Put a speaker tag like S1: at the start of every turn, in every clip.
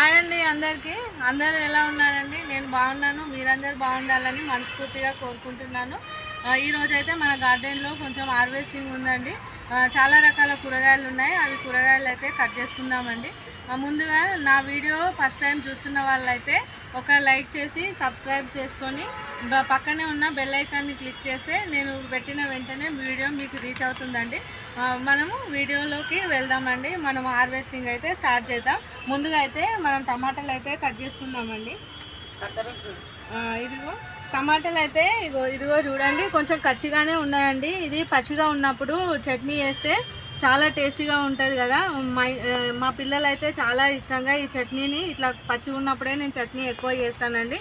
S1: Hi అండి అందరికీ. అందరూ ఎలా ఉన్నారండి? నేను బాగున్నాను. మీరందరూ బాగుండాలని మనస్ఫూర్తిగా కోరుకుంటున్నాను. ఆ, ఈ అయితే మన గార్డెన్లో కొంచెం హార్వెస్టింగ్ ఉందండి. చాలా రకాల కూరగాయలు ఉన్నాయి అవి కూరగాయలు అయితే కట్ చేసుకుందామండి. ముందుగా నా వీడియో ఫస్ట్ టైం చూస్తున్న వాళ్ళైతే ఒక లైక్ చేసి సబ్స్క్రైబ్ చేసుకొని పక్కనే ఉన్న బెల్ ఐకాన్ని క్లిక్ చేస్తే నేను పెట్టిన వెంటనే వీడియో మీకు రీచ్ అవుతుందండి. మనము వీడియోలోకి వెళ్దామండి. మనం హార్వెస్టింగ్ అయితే స్టార్ట్ చేద్దాం. ముందుగా అయితే మనం టమాటాలు అయితే కట్ చేసుకుందామండి. ఇదిగో టమాటాలు అయితే ఇగో ఇదిగో చూడండి కొంచెం కచ్చిగానే ఉన్నాయండి. ఇది పచ్చిగా ఉన్నప్పుడు చట్నీ వేస్తే చాలా టేస్టీగా ఉంటుంది కదా. మా మా పిల్లలు అయితే చాలా ఇష్టంగా ఈ చట్నీని ఇట్లా పచ్చిగా ఉన్నప్పుడే నేను చట్నీ ఎక్కువ చేస్తానండి.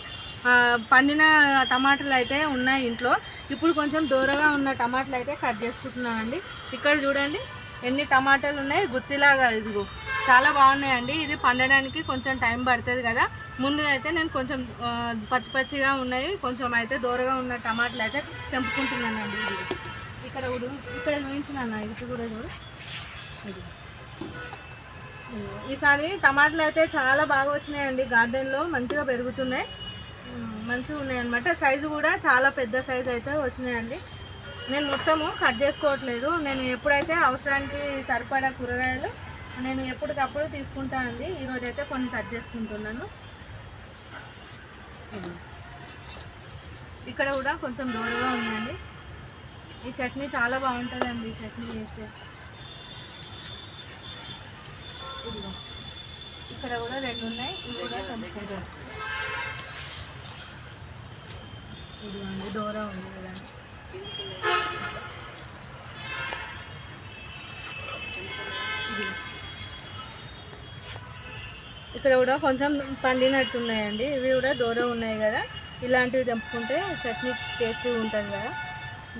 S1: పండిన టమాటాలు అయితే ఉన్నాయి ఇంట్లో. ఇప్పుడు కొంచెం దూరగా ఉన్న టమాటాలు అయితే కట్ చేసుకుంటున్నానండి. ఇక్కడ చూడండి ఎన్ని టమాటాలు ఉన్నాయి గుత్తిలాగా ఇదిగో. చాలా బాగున్నాయండి. ఇది పండడానికి కొంచెం టైం పడుతుంది కదా. ముందుగా అయితే నేను కొంచెం పచ్చి పచ్చిగా ఉన్నాయి. కొంచెం అయితే దూరగా ఉన్న టమాటాలు అయితే తెంపుకుంటున్నానండి ఇది. ఇక్కడ కూడా ఇక్కడ చూపించిన ఇది కూడా చూడు. ఇది. ఈసారి టమాటాలు అయితే చాలా బాగా వచ్చినాయండి. గార్డెన్లో మంచిగా పెరుగుతున్నాయి. మంచిగా ఉన్నాయి అనమాట సైజు కూడా చాలా పెద్ద సైజు అయితే వచ్చినాయండి. నేను మొత్తము కట్ చేసుకోవట్లేదు. నేను ఎప్పుడైతే అవసరానికి సరిపడా కూరగాయలు నేను ఎప్పటికప్పుడు తీసుకుంటానండి ఈరోజు అయితే కొన్ని కట్ చేసుకుంటున్నాను. ఇక్కడ కూడా కొంచెం దూరంగా ఉందండి. ఈ చట్నీ చాలా బాగుంటుందండి ఈ చట్నీ చేస్తే. ఇక్కడ కూడా రెండు ఉన్నాయి. ఇవి కూడా ఇది ఇదిగోండి దూరం ఉంది కదండి ఇది ఇక్కడ కూడా కొంచెం పండినట్టు ఉన్నాయండి ఇవి కూడా దూరం ఉన్నాయి కదా. ఇలాంటివి తెంపుకుంటే చట్నీ టేస్టీగా ఉంటుంది కదా.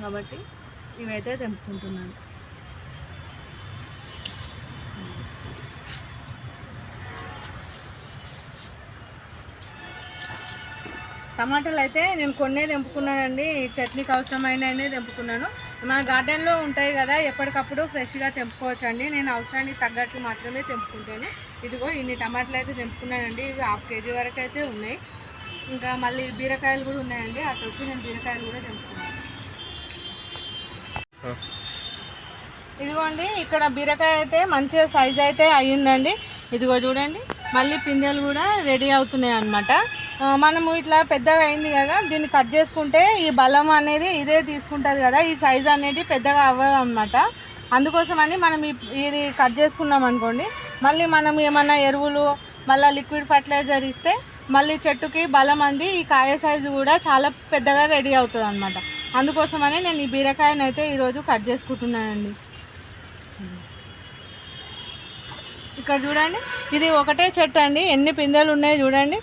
S1: కాబట్టి ఇవైతే తెంపుకుంటున్నాను. టమాటాలు అయితే నేను కొన్నే తెంపుకున్నానండి. చట్నీకి అవసరమైన తెంపుకున్నాను. మన గార్డెన్లో ఉంటాయి కదా ఎప్పటికప్పుడు ఫ్రెష్గా తెంపుకోవచ్చు అండి నేను అవసరానికి తగ్గట్టు మాత్రమే తెంపుకుంటాను. ఇదిగో ఇన్ని టమాటాలు అయితే తెంపుకున్నానండి. ఇవి హాఫ్ కేజీ వరకు అయితే ఉన్నాయి. ఇంకా మళ్ళీ బీరకాయలు కూడా ఉన్నాయండి. అటు వచ్చి నేను బీరకాయలు కూడా తెంపుకున్నాను. ఇదిగోండి ఇక్కడ బీరకాయ అయితే మంచిగా సైజ్ అయితే అయ్యిందండి. ఇదిగో చూడండి. మళ్ళీ పిందెలు కూడా రెడీ అవుతున్నాయి అనమాట మనము ఇట్లా పెద్దగా అయింది కదా దీన్ని కట్ చేసుకుంటే ఈ బలం అనేది ఇదే తీసుకుంటుంది కదా ఈ సైజ్ అనేది పెద్దగా అవ్వదు అనమాట అందుకోసమని మనం ఇది కట్ చేసుకున్నాం అనుకోండి మళ్ళీ మనం ఏమన్నా ఎరువులు మళ్ళీ లిక్విడ్ ఫర్టిలైజర్ ఇస్తే మళ్ళీ చెట్టుకి బలం అంది ఈ కాయ సైజు కూడా చాలా పెద్దగా రెడీ అవుతుంది అనమాట అందుకోసమని నేను ఈ బీరకాయనైతే ఈరోజు కట్ చేసుకుంటున్నానండి. ఇక్కడ చూడండి. ఇది ఒకటే చెట్టు అండి. ఎన్ని పిందెలు ఉన్నాయి చూడండి.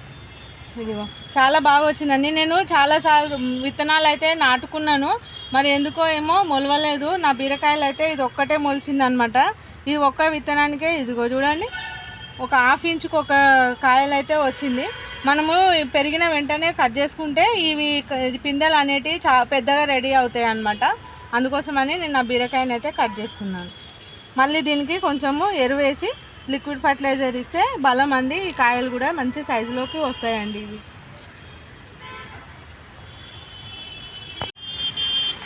S1: ఇదిగో చాలా బాగా వచ్చిందండి. నేను చాలాసార్లు విత్తనాలు అయితే నాటుకున్నాను. మరి ఎందుకో ఏమో మొలవలేదు. నా బీరకాయలు అయితే ఇది ఒక్కటే మొలిచిందనమాట. ఇది ఒక్క విత్తనానికే ఇదిగో చూడండి. ఒక హాఫ్ ఇంచుకు ఒక కాయలు అయితే వచ్చింది. మనము పెరిగిన వెంటనే కట్ చేసుకుంటే ఇవి పిందెలు అనేటివి చా పెద్దగా రెడీ అవుతాయి అన్నమాట. అందుకోసమని నేను నా బీరకాయని అయితే కట్ చేసుకున్నాను. మళ్ళీ దీనికి కొంచెము ఎరువేసి లిక్విడ్ ఫర్టిలైజర్ ఇస్తే బలం అంది కాయలు కూడా మంచి సైజులోకి వస్తాయండి ఇవి.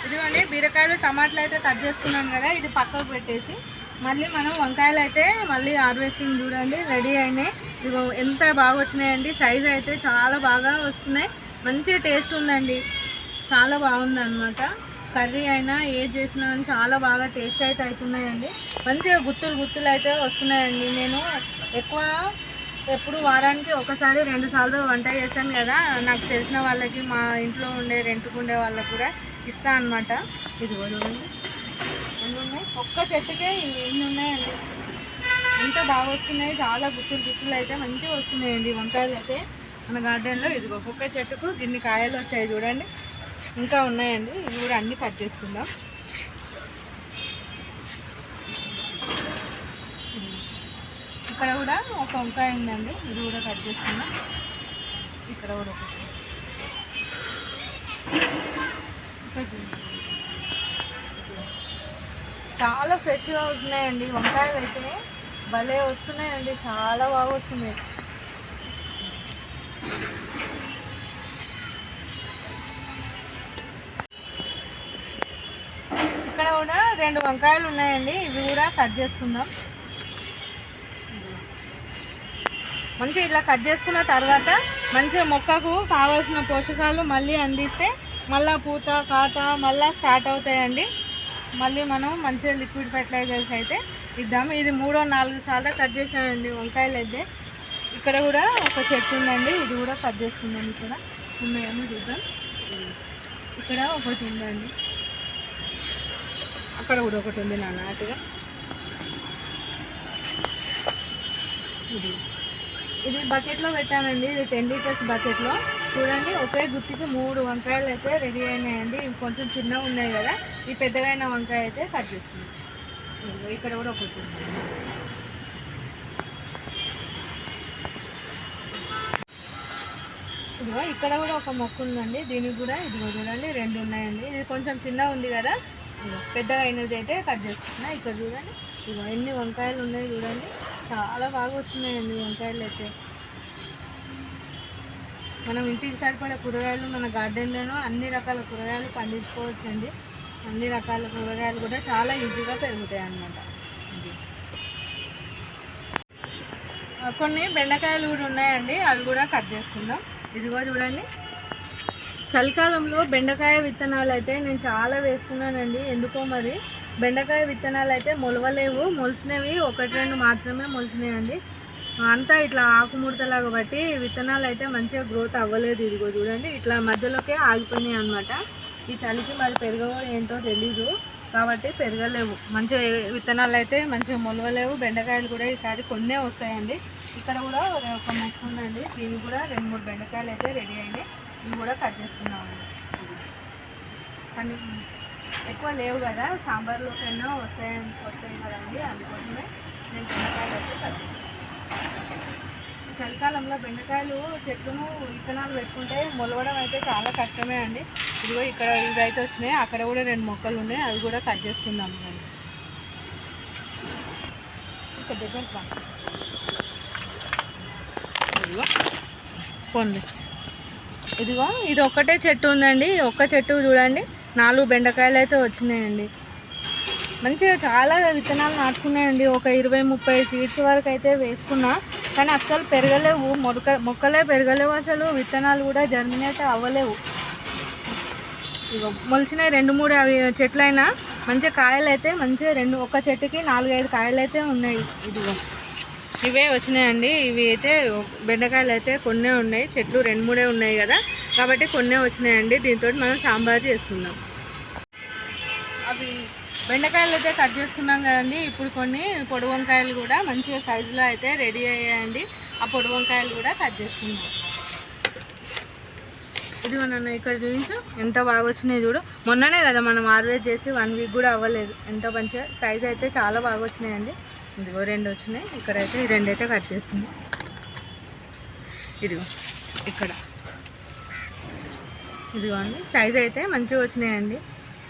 S1: ఇదిగోండి బీరకాయలు టమాటాలు అయితే కట్ చేసుకున్నాం కదా ఇది పక్కకు పెట్టేసి. మళ్ళీ మనం వంకాయలు అయితే మళ్ళీ హార్వెస్టింగ్ చూడండి రెడీ అయినాయి. ఇదిగో ఎంత బాగా వచ్చినాయండి సైజ్ అయితే చాలా బాగా వస్తున్నాయి. మంచి టేస్ట్ ఉందండి చాలా బాగుంది అనమాట కర్రీ అయినా ఏది చేసినా కానీ చాలా బాగా టేస్ట్ అయితే అవుతున్నాయండి. మంచిగా గుత్తులు గుత్తులు అయితే వస్తున్నాయండి. నేను ఎక్కువ ఎప్పుడు వారానికి ఒకసారి రెండు సార్లు వంట చేస్తాను కదా. నాకు తెలిసిన వాళ్ళకి మా ఇంట్లో ఉండే రెంట్కు ఉండే వాళ్ళకి కూడా ఇస్తా అనమాట ఇది చూడండి. ఉన్నాయి ఒక్క చెట్టుకే ఎన్ని ఉన్నాయండి. ఎంత బాగా వస్తున్నాయి. చాలా గుత్తులు గుత్తులు అయితే మంచిగా వస్తున్నాయండి. వంకాయలు అయితే మన గార్డెన్లో ఇదిగో ఒక్క చెట్టుకు గిన్ని కాయలు వచ్చాయి చూడండి. ఇంకా ఉన్నాయండి. ఇవి కూడా అన్నీ కట్ చేసుకుందాం. ఇక్కడ కూడా ఒక వంకాయ ఉందండి. ఇది కూడా కట్ చేస్తున్నాం ఇక్కడ కూడా ఒకటి. చాలా ఫ్రెష్గా వస్తున్నాయండి. వంకాయలు అయితే భలే వస్తున్నాయండి. చాలా బాగా వస్తున్నాయి. రెండు వంకాయలు ఉన్నాయండి. ఇవి కూడా కట్ చేసుకుందాం. మంచిగా ఇట్లా కట్ చేసుకున్న తర్వాత మంచిగా మొక్కకు కావాల్సిన పోషకాలు మళ్ళీ అందిస్తే మళ్ళీ పూత కాత మళ్ళీ స్టార్ట్ అవుతాయండి. మళ్ళీ మనం మంచిగా లిక్విడ్ ఫెర్టిలైజర్స్ అయితే ఇద్దాం. ఇది మూడో నాలుగు సార్లు కట్ చేసానండి వంకాయలు అయితే. ఇక్కడ కూడా ఒక చెట్టు ఉందండి. ఇది కూడా కట్ చేసుకుందాం ఇక్కడ. ఉన్నాయని చూద్దాం ఇక్కడ ఒకటి ఉందండి. అక్కడ కూడా ఒకటి ఉంది నాన్న అటుగా. ఇది. ఇది బకెట్లో పెట్టానండి ఇది టెన్ లీటర్స్ బకెట్లో చూడండి ఒకే గుత్తికి మూడు వంకాయలు అయితే రెడీ అయినాయండి. ఇవి కొంచెం చిన్నగా ఉన్నాయి కదా ఈ పెద్దగైన వంకాయ అయితే కట్ చేస్తుంది ఇక్కడ కూడా ఒకటి ఉంది. ఇదిగో ఇక్కడ కూడా ఒక మొక్క ఉందండి. దీనికి కూడా ఇదిగో చూడండి రెండు ఉన్నాయండి. ఇది కొంచెం చిన్నగా ఉంది కదా పెద్దగా అయినది అయితే కట్ చేసుకున్నా ఇక్కడ చూడండి. ఇగో ఎన్ని వంకాయలు ఉన్నాయి చూడండి. చాలా బాగా వస్తున్నాయండి వంకాయలు అయితే. మనం ఇంటికి సరిపడే కూరగాయలు మన గార్డెన్లోనూ అన్ని రకాల కూరగాయలు పండించుకోవచ్చండి. అన్ని రకాల కూరగాయలు కూడా చాలా ఈజీగా పెరుగుతాయి అన్నమాట. కొన్ని బెండకాయలు కూడా ఉన్నాయండి. అవి కూడా కట్ చేసుకుందాం. ఇదిగో చూడండి. చలికాలంలో బెండకాయ విత్తనాలు అయితే నేను చాలా వేసుకున్నానండి. ఎందుకో మరి? బెండకాయ విత్తనాలు అయితే మొలవలేవు. మొలిచినవి ఒకటి రెండు మాత్రమే మొలిచినాయండి అంతా ఇట్లా ఆకుముడతలాగా బట్టి విత్తనాలు అయితే మంచిగా గ్రోత్ అవ్వలేదు. ఇదిగో చూడండి ఇట్లా మధ్యలోకే ఆగిపోయినాయి అనమాట ఈ చలికి మరి పెరగవో ఏంటో తెలీదు. కాబట్టి పెరగలేవు. మంచిగా విత్తనాలు అయితే మంచిగా మొలవలేవు. బెండకాయలు కూడా ఈసారి కొన్నే వస్తాయండి. ఇక్కడ కూడా ఒక మొక్క ఉందండి. దీనికి కూడా రెండు మూడు బెండకాయలు అయితే రెడీ అయినాయి ఇవి కూడా కట్ చేసుకున్నామండి కానీ ఎక్కువ లేవు కదా సాంబార్లో సాంబార్లోకైనా వస్తాయి వస్తాయి కదండి అందుకోసమే నేను బెండకాయలు అయితే కట్ చేసుకున్నాను చలికాలంలో బెండకాయలు చెట్లను విత్తనాలు పెట్టుకుంటే మొలవడం అయితే చాలా కష్టమే అండి. ఇదిగో ఇక్కడ ఇవి వచ్చినాయి అక్కడ కూడా రెండు మొక్కలు ఉన్నాయి అవి కూడా కట్ చేసుకుందాం అండి. ఇక్కడ డెజర్ట్ రా. పోండి. ఇదిగో ఇది ఒక్కటే చెట్టు ఉందండి. ఒక్క చెట్టు చూడండి నాలుగు బెండకాయలు అయితే వచ్చినాయండి. మంచిగా చాలా విత్తనాలు నాటుకున్నాయండి. ఒక ఇరవై ముప్పై సీడ్స్ వరకు అయితే వేసుకున్నా. కానీ అస్సలు పెరగలేవు. మొలక మొక్కలే పెరగలేవు అసలు. విత్తనాలు కూడా జర్మినేట్ అవ్వలేవు. ఇగో మొలిచినాయి రెండు మూడు అవి చెట్లైనా మంచిగా కాయలు అయితే మంచిగా రెండు ఒక చెట్టుకి నాలుగైదు కాయలు అయితే ఉన్నాయి. ఇదిగో. ఇవే వచ్చినాయండి. ఇవి అయితే బెండకాయలు అయితే కొన్నే ఉన్నాయి. చెట్లు రెండు మూడే ఉన్నాయి కదా. కాబట్టి కొన్నే వచ్చినాయండి. దీంతో మనం సాంబార్ చేసుకుందాం. అవి బెండకాయలు అయితే కట్ చేసుకున్నాం కదండి. ఇప్పుడు కొన్ని పొడి వంకాయలు కూడా మంచిగా సైజులో అయితే రెడీ అయ్యాయండి. ఆ పొడి వంకాయలు కూడా కట్ చేసుకుందాం. ఇదిగో నన్ను ఇక్కడ చూపించు. ఎంత బాగా వచ్చినాయి చూడు. మొన్ననే కదా మనం హార్వెస్ట్ చేసి వన్ వీక్ కూడా అవ్వలేదు. ఎంత మంచిగా సైజ్ అయితే చాలా బాగా వచ్చినాయండి. ఇదిగో రెండు వచ్చినాయి. ఇక్కడైతే ఈ రెండు అయితే కట్ చేస్తుంది ఇదిగో ఇక్కడ. ఇదిగో అండి సైజ్ అయితే మంచిగా వచ్చినాయండి.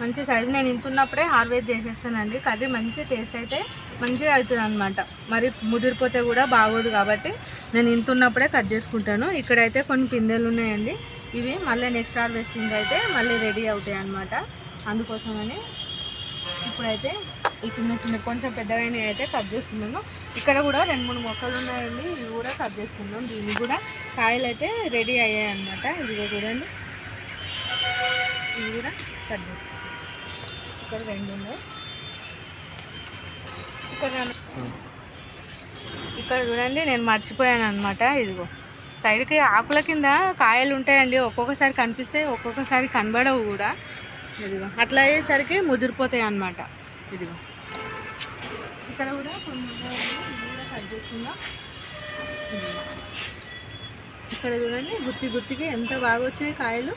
S1: మంచి సైజు నేను ఇంతున్నప్పుడే హార్వెస్ట్ చేసేస్తానండి. కర్రీ మంచి టేస్ట్ అయితే మంచిగా అవుతుంది అనమాట మరి ముదిరిపోతే కూడా బాగోదు కాబట్టి నేను ఇంత ఉన్నప్పుడే కట్ చేసుకుంటాను. ఇక్కడైతే కొన్ని పిందెలు ఉన్నాయండి. ఇవి మళ్ళీ నెక్స్ట్ హార్వెస్టింగ్ అయితే మళ్ళీ రెడీ అవుతాయి అనమాట అందుకోసమని ఇప్పుడైతే ఈ చిన్న చిన్న కొంచెం పెద్దగా అయితే కట్ చేస్తున్నాను. ఇక్కడ కూడా రెండు మూడు మొక్కలు ఉన్నాయండి. ఇవి కూడా కట్ చేస్తున్నాం దీన్ని కూడా కాయలు అయితే రెడీ అయ్యాయి అనమాట ఇదిగో చూడండి. ఇవి కూడా కట్ చేసుకుంటాం ఇక్కడ రెండు ఉన్నాయి. ఇక్కడ ఇక్కడ చూడండి నేను మర్చిపోయాను అనమాట ఇదిగో. సైడ్కి ఆకుల కింద కాయలు ఉంటాయండి. ఒక్కొక్కసారి కనిపిస్తాయి ఒక్కొక్కసారి కనబడవు కూడా. ఇదిగో. అట్లా అయ్యేసరికి ముదిరిపోతాయి అన్నమాట. ఇదిగో. ఇక్కడ కూడా కొన్ని కట్ చేసుకుందాం. ఇక్కడ చూడండి గుత్తి గుత్తికి ఎంత బాగా వచ్చాయి కాయలు.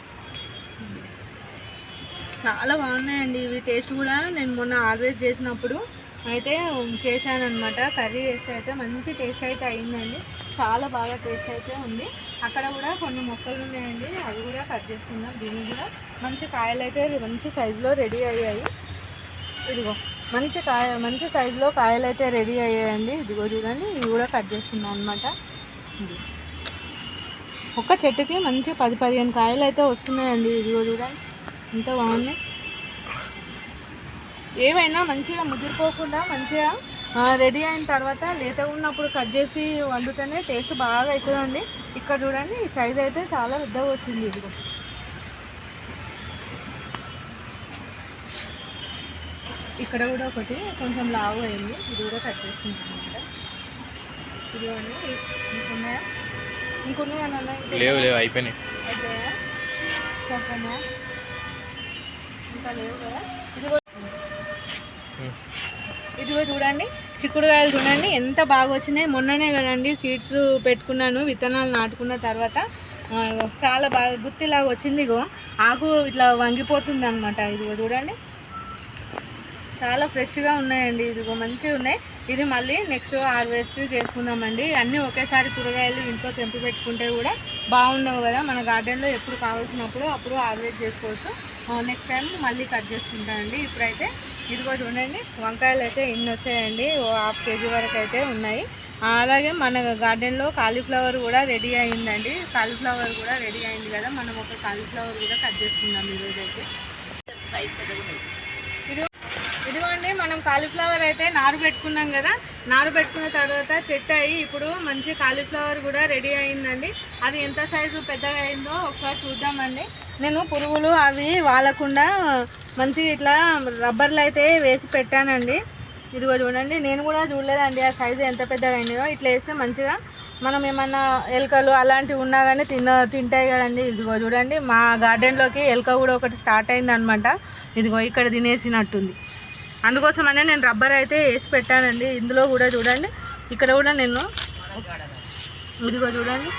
S1: చాలా బాగున్నాయండి. ఇవి టేస్ట్ కూడా నేను మొన్న హార్వెస్ట్ చేసినప్పుడు అయితే చేశానమాట అనమాట కర్రీ చేస్తే అయితే మంచి టేస్ట్ అయితే అయిందండి. చాలా బాగా టేస్ట్ అయితే ఉంది. అక్కడ కూడా కొన్ని మొక్కలు ఉన్నాయండి. అవి కూడా కట్ చేసుకుందాం. దీన్ని కూడా మంచి కాయలు అయితే మంచి సైజులో రెడీ అయ్యాయి. ఇదిగో మంచి కాయ మంచి సైజులో కాయలు అయితే రెడీ అయ్యాయండి. ఇదిగో చూడండి ఇవి కూడా కట్ చేస్తున్నాం అనమాట ఇది. ఒక్క చెట్టుకి మంచి పది పదిహేను కాయలు అయితే వస్తున్నాయండి. ఇదిగో చూడండి ఎంత బాగున్నాయి. ఏవైనా మంచిగా ముదిరిపోకుండా మంచిగా రెడీ అయిన తర్వాత లేతగా ఉన్నప్పుడు కట్ చేసి వండితేనే టేస్ట్ బాగా అవుతుందండి ఇక్కడ చూడండి ఈ సైజ్ అయితే చాలా పెద్దగా వచ్చింది ఇదిగో. ఇక్కడ కూడా ఒకటి కొంచెం లావు అయింది. ఇది కూడా కట్ చేస్తున్నాను అనమాట ఇదిగోండి ఇంకున్నాయా? ఇంకున్నాయా
S2: లేవు లేవు అయిపోయినాయి.
S1: అయిపోయా సరిపోయినా ఇంకా లేవు కదా? ఇదిగో చూడండి చిక్కుడుకాయలు చూడండి ఎంత బాగా వచ్చినాయి. మొన్ననే కదండి సీడ్స్ పెట్టుకున్నాను విత్తనాలు నాటుకున్న తర్వాత. చాలా బాగా గుత్తిలాగా వచ్చింది ఇగో. ఆకు ఇట్లా వంగిపోతుంది అనమాట ఇదిగో చూడండి. చాలా ఫ్రెష్గా ఉన్నాయండి. ఇదిగో మంచిగా ఉన్నాయి. ఇది మళ్ళీ నెక్స్ట్ హార్వెస్ట్ చేసుకుందామండి. అన్నీ ఒకేసారి కూరగాయలు ఇంట్లో తెంపి పెట్టుకుంటే కూడా బాగుండవు కదా. మన గార్డెన్లో ఎప్పుడు కావాల్సినప్పుడు అప్పుడు హార్వెస్ట్ చేసుకోవచ్చు. నెక్స్ట్ టైం మళ్ళీ కట్ చేసుకుంటానండి. ఇప్పుడైతే ఇదిగో చూడండి వంకాయలు అయితే ఇన్ని వచ్చాయండి? ఓ హాఫ్ కేజీ వరకు అయితే ఉన్నాయి అలాగే మన గార్డెన్లో కాలీఫ్లవర్ కూడా రెడీ అయిందండి. కాలీఫ్లవర్ కూడా రెడీ అయింది కదా? మనం ఒక కాలీఫ్లవర్ కూడా కట్ చేసుకుందాం ఈరోజు అయితే ఇదిగోండి మనం కాలీఫ్లవర్ అయితే నారు పెట్టుకున్నాం కదా నారు పెట్టుకున్న తర్వాత చెట్టు అయ్యి ఇప్పుడు మంచి కాలీఫ్లవర్ కూడా రెడీ అయిందండి. అది ఎంత సైజు పెద్దగా అయిందో ఒకసారి చూద్దామండి. నేను పురుగులు అవి వాలకుండా మంచిగా ఇట్లా రబ్బర్లు అయితే వేసి పెట్టానండి. ఇదిగో చూడండి నేను కూడా చూడలేదండి ఆ సైజు ఎంత పెద్దగా అయిందో. ఇట్లా వేస్తే మంచిగా మనం ఏమన్నా ఎలుకలు అలాంటివి ఉన్నా కానీ తిన్న తింటాయి కదండి. ఇదిగో చూడండి మా గార్డెన్లోకి ఎలుక కూడా ఒకటి స్టార్ట్ అయింది అనమాట ఇదిగో ఇక్కడ తినేసినట్టుంది. అందుకోసమనే నేను రబ్బర్ అయితే వేసి పెట్టానండి. ఇందులో కూడా చూడండి. ఇక్కడ కూడా నేను ఇదిగో చూడండి.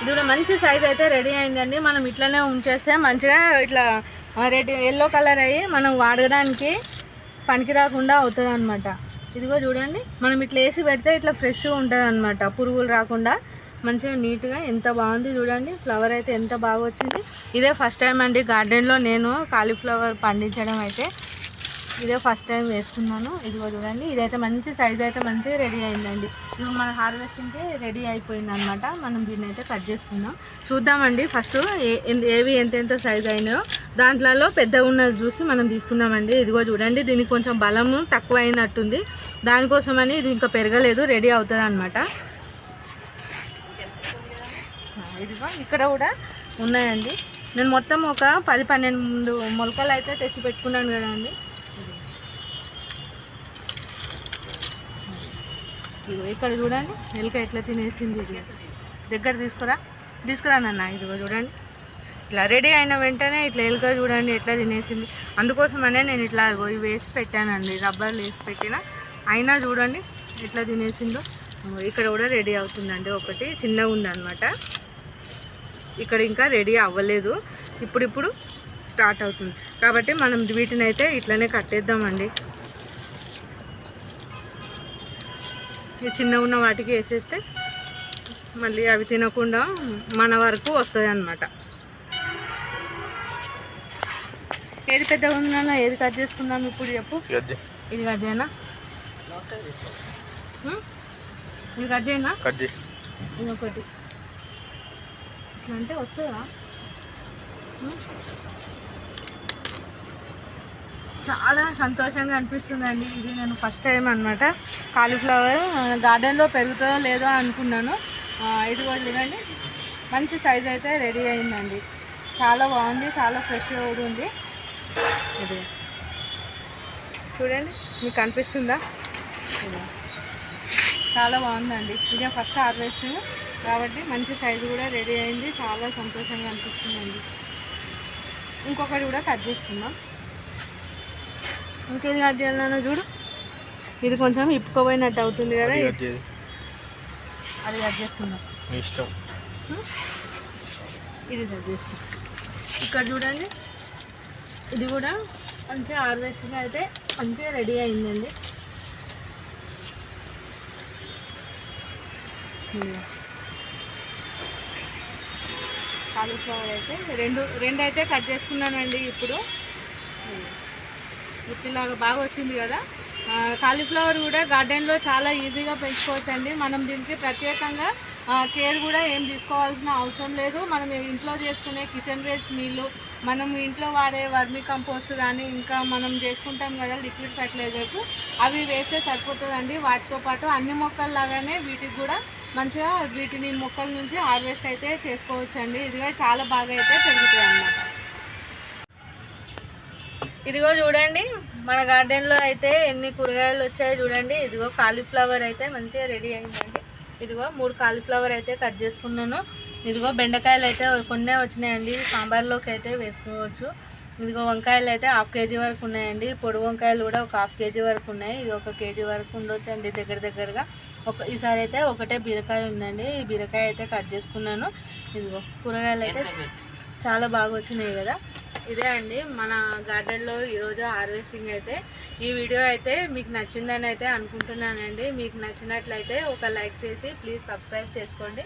S1: ఇది కూడా మంచి సైజ్ అయితే రెడీ అయిందండి. మనం ఇట్లనే ఉంచేస్తే మంచిగా ఇట్లా రెడ్ ఎల్లో కలర్ అయ్యి మనం వాడడానికి పనికి రాకుండా అవుతుంది అనమాట ఇదిగో చూడండి. మనం ఇట్లా వేసి పెడితే ఇట్లా ఫ్రెష్గా ఉంటుంది అనమాట పురుగులు రాకుండా మంచిగా నీట్గా ఎంత బాగుంది చూడండి. ఫ్లవర్ అయితే ఎంత బాగా వచ్చింది. ఇదే ఫస్ట్ టైం అండి. గార్డెన్లో నేను కాలీఫ్లవర్ పండించడం అయితే. ఇదే ఫస్ట్ టైం వేస్తున్నాను ఇదిగో చూడండి ఇదైతే మంచి సైజ్ అయితే మంచిగా రెడీ అయిందండి. ఇప్పుడు మన హార్వెస్టింగ్కి రెడీ అయిపోయింది అనమాట మనం దీన్ని అయితే కట్ చేసుకుందాం. చూద్దామండి ఫస్ట్ ఏ ఏవి ఎంతెంత సైజ్ అయినాయో. దాంట్లలో పెద్దగా ఉన్నది చూసి మనం తీసుకుందామండి. ఇదిగో చూడండి దీనికి కొంచెం బలము తక్కువ అయినట్టుంది. దానికోసమని ఇది ఇంకా పెరగలేదు రెడీ అవుతుంది అనమాట ఇదిగో ఇక్కడ కూడా ఉన్నాయండి. నేను మొత్తం ఒక పది పన్నెండు మొలకలు అయితే తెచ్చి పెట్టుకున్నాను కదండి. ఇదిగో ఇక్కడ చూడండి? ఎలుక ఎట్లా తినేసింది ఇది దగ్గర తీసుకురా. తీసుకురా నాన్న ఇదిగో చూడండి. ఇట్లా రెడీ అయిన వెంటనే ఇట్లా ఎలుక చూడండి ఎట్లా తినేసింది. అందుకోసమనే నేను ఇట్లా ఇవి వేసి పెట్టానండి రబ్బర్లు వేసి పెట్టిన. అయినా చూడండి ఎట్లా తినేసిందో. ఇక్కడ కూడా రెడీ అవుతుందండి ఒకటి చిన్నగా ఉందన్నమాట. ఇక్కడ ఇంకా రెడీ అవ్వలేదు. ఇప్పుడిప్పుడు స్టార్ట్ అవుతుంది. కాబట్టి మనం వీటిని అయితే ఇట్లనే కట్టేద్దామండి. చిన్న ఉన్న వాటికి వేసేస్తే మళ్ళీ అవి తినకుండా మన వరకు వస్తుంది అనమాట ఏది పెద్దగా ఉందా ఏది కట్ చేసుకుందాం ఇప్పుడు చెప్పు? ఇది కట్ చేయనా? ఇది కట్ చేయనా?
S2: కట్
S1: ఇది ఒకటి ఇట్లా అంటే వస్తుందా? చాలా సంతోషంగా అనిపిస్తుందండి. ఇది నేను ఫస్ట్ టైం అనమాట కాలీఫ్లవర్ గార్డెన్లో పెరుగుతుందో లేదో అనుకున్నాను. ఇది కూడా చూడండి. మంచి సైజ్ అయితే రెడీ అయిందండి. చాలా బాగుంది చాలా ఫ్రెష్గా కూడా ఉంది. ఇది చూడండి మీకు కనిపిస్తుందా చాలా బాగుందండి. ఇదే ఫస్ట్ హార్వెస్టింగ్ కాబట్టి మంచి సైజు కూడా రెడీ అయింది. చాలా సంతోషంగా అనిపిస్తుందండి. ఇంకొకటి కూడా కట్ చేసుకుందాం ఇంకేది కట్ చేయాలన్నా చూడు. ఇది కొంచెం ఇప్పుకోపోయినట్టు అవుతుంది కదా.
S2: అది కట్ చేయి
S1: అది కట్ చేసుకుందాం.
S2: నీ ఇష్టం?
S1: ఇది కట్ చేస్తాం. ఇక్కడ చూడండి. ఇది కూడా మంచిగా హార్వెస్టింగ్ అయితే మంచిగా రెడీ అయిందండి. కాలీఫ్లవర్ అయితే రెండు రెండు అయితే కట్ చేసుకున్నానండి ఇప్పుడు. గుర్తిలాగా బాగా వచ్చింది కదా. కాలీఫ్లవర్ కూడా గార్డెన్లో చాలా ఈజీగా పెంచుకోవచ్చండి. మనం దీనికి ప్రత్యేకంగా కేర్ కూడా ఏం తీసుకోవాల్సిన అవసరం లేదు. మనం ఇంట్లో చేసుకునే కిచెన్ వేస్ట్ నీళ్ళు మనం ఇంట్లో వాడే వర్మి కంపోస్ట్ కానీ ఇంకా మనం చేసుకుంటాం కదా లిక్విడ్ ఫర్టిలైజర్స్ అవి వేస్తే సరిపోతుందండి. వాటితో పాటు అన్ని మొక్కల్లాగానే వీటికి కూడా మంచిగా వీటిని మొక్కల నుంచి హార్వెస్ట్ అయితే చేసుకోవచ్చండి. ఇదిగా చాలా బాగా అయితే పెరుగుతాయి అన్నమాట ఇదిగో చూడండి మన గార్డెన్లో అయితే ఎన్ని కూరగాయలు వచ్చాయో చూడండి. ఇదిగో కాలీఫ్లవర్ అయితే మంచిగా రెడీ అయిందండి. ఇదిగో మూడు కాలీఫ్లవర్ అయితే కట్ చేసుకున్నాను. ఇదిగో బెండకాయలు అయితే కొన్నే వచ్చినాయండి. సాంబార్లోకి అయితే వేసుకోవచ్చు. ఇదిగో వంకాయలు అయితే హాఫ్ కేజీ వరకు ఉన్నాయండి. పొడి వంకాయలు కూడా ఒక హాఫ్ కేజీ వరకు ఉన్నాయి. ఇది ఒక కేజీ వరకు ఉండొచ్చండి దగ్గర దగ్గరగా. ఒక ఈసారి అయితే ఒకటే బీరకాయ ఉందండి. ఈ బీరకాయ అయితే కట్ చేసుకున్నాను. ఇదిగో కూరగాయలు అయితే చాలా బాగా వచ్చినాయి కదా. ఇదే అండి మన గార్డెన్లో ఈరోజు హార్వెస్టింగ్ అయితే. ఈ వీడియో అయితే మీకు నచ్చిందని అయితే అనుకుంటున్నానండి. మీకు నచ్చినట్లయితే ఒక లైక్ చేసి ప్లీజ్ సబ్స్క్రైబ్ చేసుకోండి.